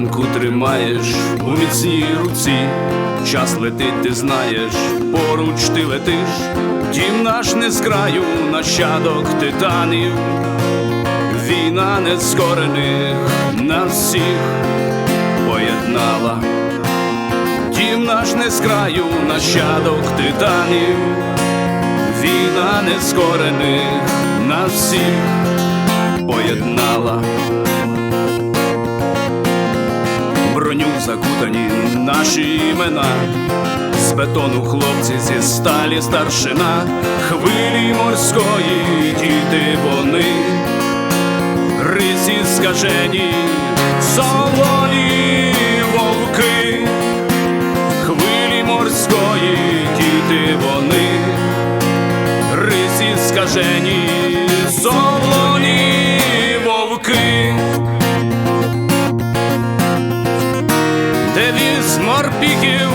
склянку тримаєш у міцній руці, час летить, ти знаєш, поруч ти летиш, дім наш не з краю, нащадок титанів, війна нескорених нас всіх поєднала. Дім наш не з краю, нащадок титанів, війна нескорених нас всіх поєднала. Закутані наші імена, з бетону хлопці зі сталі старшина, хвилі морської діти вони, рисі скажені, солоні вовки, хвилі морської діти вони, рисі скажені, Морпіків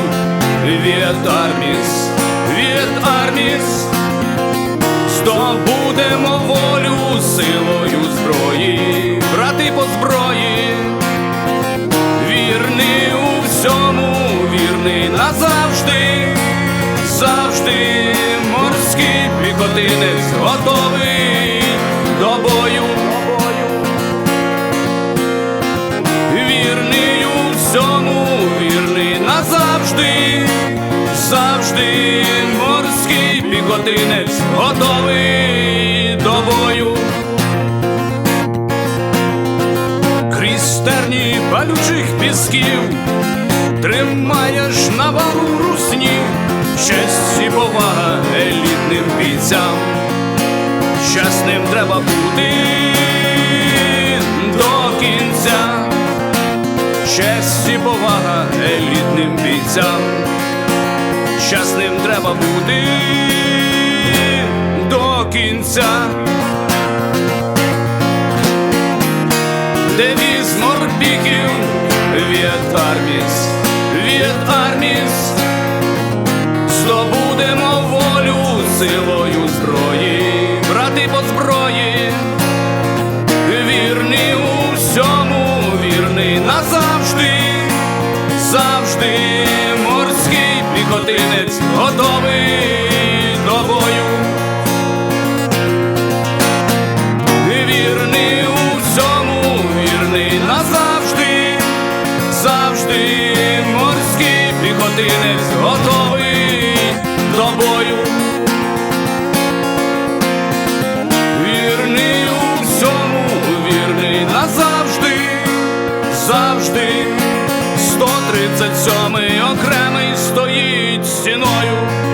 від арміс, від арміс, здобудемо волю силою зброї, брати по зброї, вірний у всьому, вірний назавжди, завжди морський піхотинець готовий до бою. Назавжди, завжди морський піхотинець готовий до бою. Крізь терні палючих пісків тримаєш навалу русні, честь і повага елітним бійцям. Щасним треба бути елітним. Щасним треба бути до кінця. Девіз морпіків від арміс, від арміс, здобудемо волю силою зброї, брати по зброї, вірний у всьому, вірний назавжди, завжди піхотинець готовий до бою. Вірний у всьому, вірний назавжди, завжди 137-й окремий стоїть стіною.